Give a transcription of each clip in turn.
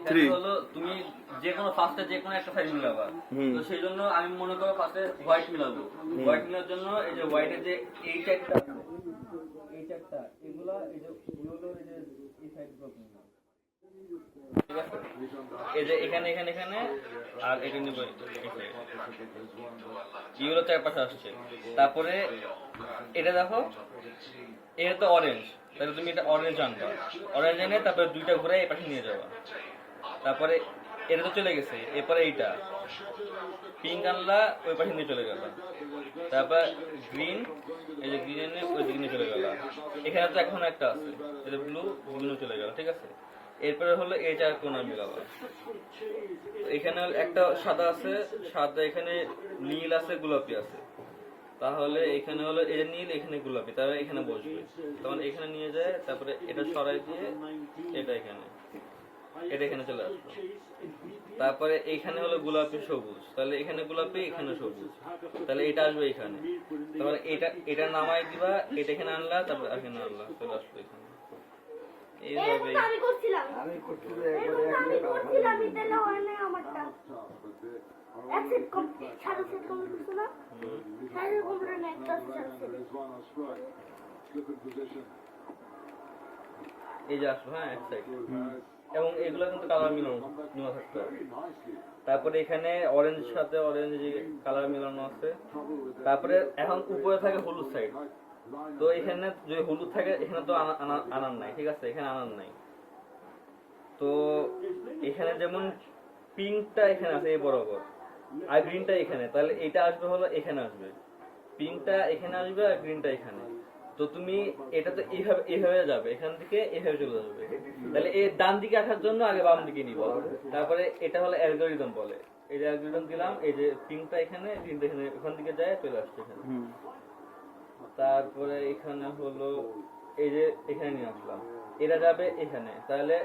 এখানে হলো তুমি যে কোনো ফার্স্টে যে কোনো একটা সাইড মিলাবা। তো সেই জন্য আমি মনে করো ফার্স্টে হোয়াইট মিলাবো। হোয়াইট মিলার জন্য এই যে হোয়াইটের যে এই চারটা এই চারটা এগুলা এই যে এগুলো এই যে এই সাইড এই যে এখানে এখানে এখানে আর এটা নিব এই চারপাশে আসছে। তারপরে এটা দেখো এটা তো অরেঞ্জ তাহলে তুমি এটা অরেঞ্জ আনবা। অরেঞ্জ এনে তারপরে দুইটা ঘুরে এই পাশে নিয়ে যাবা। তারপরে এটা তো চলে গেছে, এরপরে এইটা। পিঙ্ক আনলা, ওই পাশে নিয়ে চলে গেল। তারপর গ্রিন এই যে গ্রিন এনে ওই দিকে নিয়ে চলে গেল। এখানে তো এখন একটা আছে, এটা ব্লু ব্লু চলে গেল, ঠিক আছে? এরপরে হলো এটা কোনা মিলাবো এখানে একটা সাদা আছে, সাদা এখানে নীল আছে, গোলাপি আছে। তাহলে এখানে হলো যে নীল, এখানে গোলাপি, তাহলে এখানে বসবে। তখন এখানে নিয়ে যায়, তারপরে এটা সরাই দিয়ে এটা এখানে। এটা এখানে চলে আসবে তারপরে এইখানে হলো গোলাপি সবুজ। তাহলে এখানে গোলাপি এখানে সবুজ। তাহলে এটা আসবে এখানে। তারপরে এটা এটা নামাই দিবা এটা এখানে আনলা তারপরে এখানে আনলা চলে আসবে এখানে। এইভাবে। আমি করছিলাম। আমি করছি এরকম তো আমি করছিলাম তাহলে হয় না আমারটা। এক সেট সাড়ে সেট কমপ্লিট করছ না? সাড়ে কমপ্লিট না একটা আছে সাড়ে সেট এই যে আসলো হ্যাঁ এক সাইড এবং এগুলো কিন্তু কালার মিলানো মিলানো থাকতে হবে। তারপরে এখানে অরেঞ্জ সাথে অরেঞ্জ যে কালার মিলানো আছে। তারপরে এখন উপরে থাকে হলুদ সাইড তো এখানে যদি হলুদ থাকে, এখানে তো আনা- আনা- আনার নাই, ঠিক আছে? এখানে আনার নাই। তো এখানে যেমন পিঙ্কটা এখানে আছে, এই বরাবর, আর গ্রিনটা এখানে, তাহলে এটা আসবে হলো এখানে আসবে। পিঙ্কটা এখানে আসবে আর গ্রিনটা এখানে। তো তুমি এটা তো এইভাবে এইভাবে যাবে এখান থেকে এইভাবে চলে যাবে। তাহলে এই ডান দিকে আসার জন্য আগে বাম দিকে নিব। তারপরে এটা হলো অ্যালগোরিদম বলে। এই যে অ্যালগোরিদম দিলাম এই যে পিঙ্কটা এখানে গ্রিনটা এখানে ওখান দিকে যায় চলে আসছে এখানে। তারপরে এখানে হলো এই যে এখানে নিয়ে আসলাম। এটা যাবে এখানে। তাহলে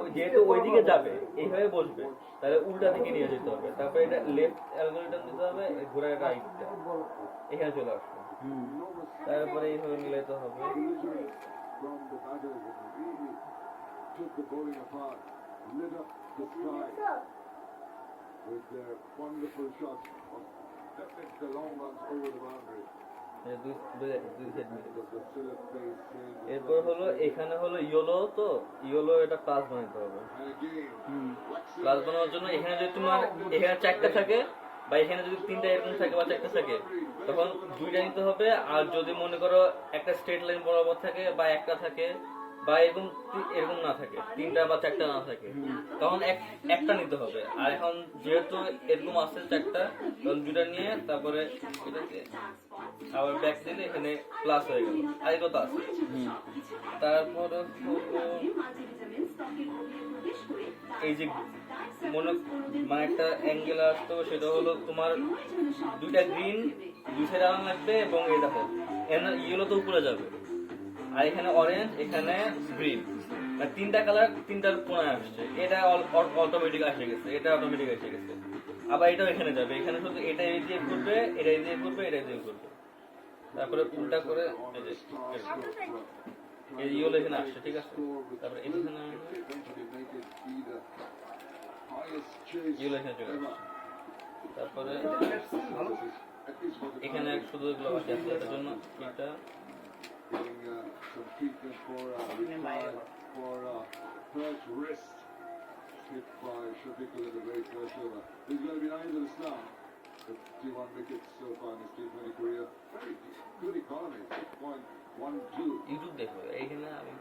ওই যেহেতু ওইদিকে যাবে এইভাবে বসবে। তাহলে উল্টা দিকে নিয়ে যেতে হবে। তারপরে এটা লেফট অ্যালগোরিদম দিতে হবে ঘুরে রাইটটা এখানে চলে আসবে। তারপরে এই হয়ে মিলাইতে হবে। এরপর হলো, এখানে হলো ইয়োলো তো, ইয়োলো এটা প্লাস বানাতে হবে। প্লাস বানানোর জন্য এখানে যদি তোমার এখানে চারটা থাকে, বা এখানে যদি তিনটা এরকম থাকে বা চারটা থাকে তখন দুইটা নিতে হবে, আর যদি মনে করো একটা স্ট্রেট লাইন বরাবর থাকে বা একটা থাকে বা এরকম এরকম না থাকে, তিনটা বা চারটা না থাকে। তখন এক, একটা নিতে হবে। আর এখন যেহেতু এরকম আছে চারটা, তখন দুটা নিয়ে তারপরে এটাকে আবার ব্যাক দিলে এখানে প্লাস হয়ে গেল। আর এগুলো আছে। তারপরে এই যে মনে মানে একটা অ্যাঙ্গেল আসতো সেটা হলো তোমার দুইটা গ্রিন দুই সাইড আনার লাগবে এবং এই দেখো ইয়েলো তো উপরে যাবে। আর এখানে অরেঞ্জ এখানে গ্রিন আর তিনটা কালার তিনটার কোনায় আসছে। এটা অটোমেটিক এসে গেছে। এটা অটোমেটিক এসে গেছে। আবার এটাও এখানে যাবে। এখানে শুধু এটা এই দিয়ে ঘুরবে এটা এই দিয়ে ঘুরবে এটা দিয়ে ঘুরবে। তারপরে উল্টা করে এই ইয়েলো এখানে আসছে ঠিক আছে? তারপরে এখানে ইয়েলো এখানে চলে আসছে। তারপরে এখানে শুধু এগুলো আছে জন্য এটা getting uh, some treatment for uh, reply for uh, first wrist hit by Shafiqul in the very first over. He's going to be nine of Islam. The T1 wickets so far in his T20 career. Very good economy, 6.12. YouTube দেখো এইখানে আমি